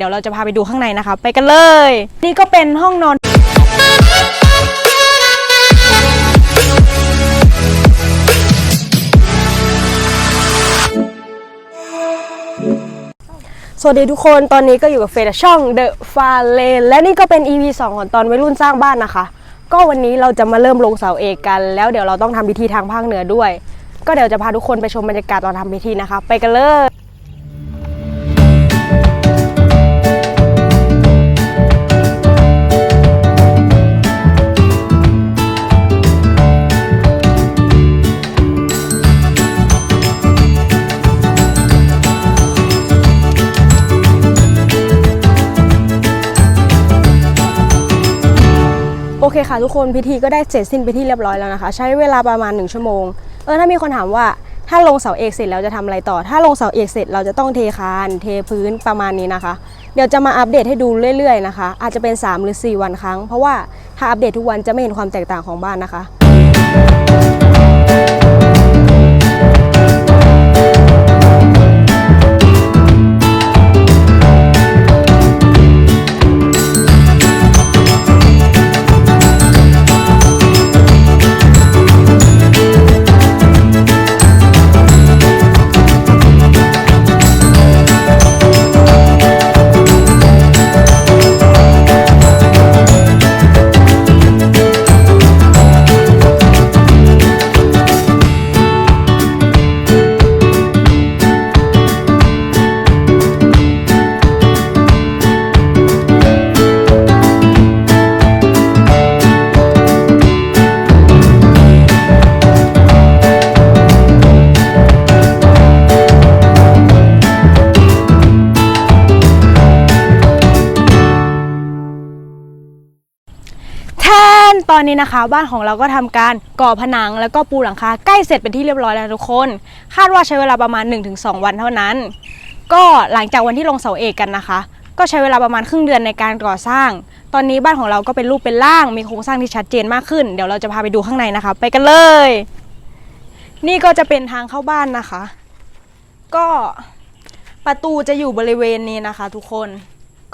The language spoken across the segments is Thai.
เดี๋ยวเราจะพาไปดูข้างในนะคะ ไปกันเลย นี่ก็เป็นห้องนอน สวัสดีทุกคนตอนนี้ก็อยู่กับเฟรช่อง The f a l a n และนี่ก็เป็น EP 2 ของตอนวัยรุ่นสร้างบ้านนะคะ ก็วันนี้เราจะมาเริ่มลงเสาเอกกัน แล้วเดี๋ยวเราต้องทำพิธีทางภาคเหนือด้วย ก็เดี๋ยวจะพาทุกคนไปชมบรรยากาศตอนทำพิธีนะคะ ไปกันเลย โอเคค่ะทุกคนพิธีก็ได้เสร็จสิ้นไปที่เรียบร้อยแล้วนะคะ ใช้เวลาประมาณ 1 ชั่วโมง เออถ้ามีคนถามว่าถ้าลงเสาเอกเสร็จแล้วจะทำอะไรต่อ ถ้าลงเสาเอกเสร็จเราจะต้องเทคานเทพื้นประมาณนี้นะคะ เดี๋ยวจะมาอัปเดตให้ดูเรื่อยๆนะคะ อาจจะเป็น 3 หรือ 4 วันครั้ง เพราะว่าถ้าอัปเดตทุกวันจะไม่เห็นความแตกต่างของบ้านนะคะ แทนตอนนี้นะคะ บ้านของเราก็ทำการก่อผนังแล้วก็ปูหลังคาใกล้เสร็จเป็นที่เรียบร้อยแล้วทุกคน คาดว่าใช้เวลาประมาณ 1-2 วันเท่านั้น ก็หลังจากวันที่ลงเสาเอกกันนะคะ ก็ใช้เวลาประมาณครึ่งเดือนในการก่อสร้าง ตอนนี้บ้านของเราก็เป็นรูปเป็นร่าง มีโครงสร้างที่ชัดเจนมากขึ้น เดี๋ยวเราจะพาไปดูข้างในนะคะ ไปกันเลย นี่ก็จะเป็นทางเข้าบ้านนะคะ ก็ประตูจะอยู่บริเวณนี้นะคะ ทุกคน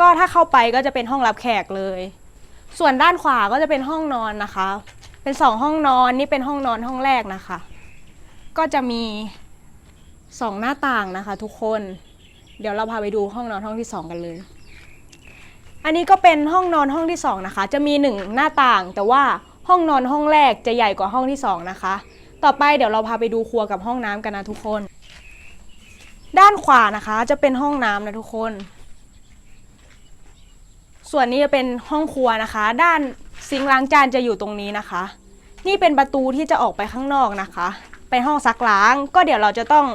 ก็ถ้าเข้าไปก็จะเป็นห้องรับแขกเลย ส่วนด้านขวาก็จะเป็นห้องนอนนะคะ เป็นสองห้องนอนนี่เป็นห้องนอนห้องแรกนะคะ ก็จะมีสองหน้าต่างนะคะ ทุกคน เดี๋ยวเราพาไปดูห้องนอนห้องที่สองกันเลย อันนี้ก็เป็นห้องนอนห้องที่สองนะคะ จะมีหนึ่งหน้าต่าง แต่ว่าห้องนอนห้องแรกจะใหญ่กว่าห้องที่สองนะคะ ต่อไปเดี๋ยวเราพาไปดูครัวกับห้องน้ำกันนะทุกคน ด้านขวานะคะจะเป็นห้องน้ำนะทุกคน ส่วนนี้จะเป็นห้องครัวนะคะ ด้านซิงค์ล้างจานจะอยู่ตรงนี้นะคะ นี่เป็นประตูที่จะออกไปข้างนอกนะคะ เป็นห้องซักล้าง ก็เดี๋ยวเราจะต้อง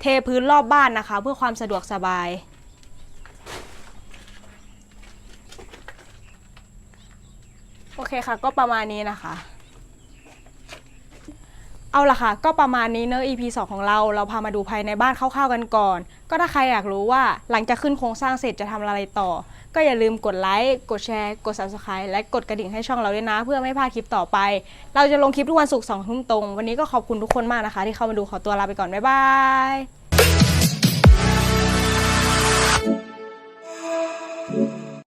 เทพื้นรอบบ้านนะคะ เพื่อความสะดวกสบาย โอเคค่ะ ก็ประมาณนี้นะคะ เอาละค่ะ ก็ประมาณนี้เนอะ EP 2 ของเรา เราพามาดูภายในบ้านคร่าวๆกันก่อน ก็ถ้าใครอยากรู้ว่าหลังจากขึ้นโครงสร้างเสร็จจะทำอะไรต่อ ก็อย่าลืมกดไลค์ กดแชร์ กด subscribe และกดกระดิ่งให้ช่องเราด้วยนะ เพื่อไม่พลาดคลิปต่อไป เราจะลงคลิปทุกวันศุกร์สองทุ่มตรง วันนี้ก็ขอบคุณทุกคนมากนะคะ ที่เข้ามาดูขอตัวลาไปก่อน บ๊ายบาย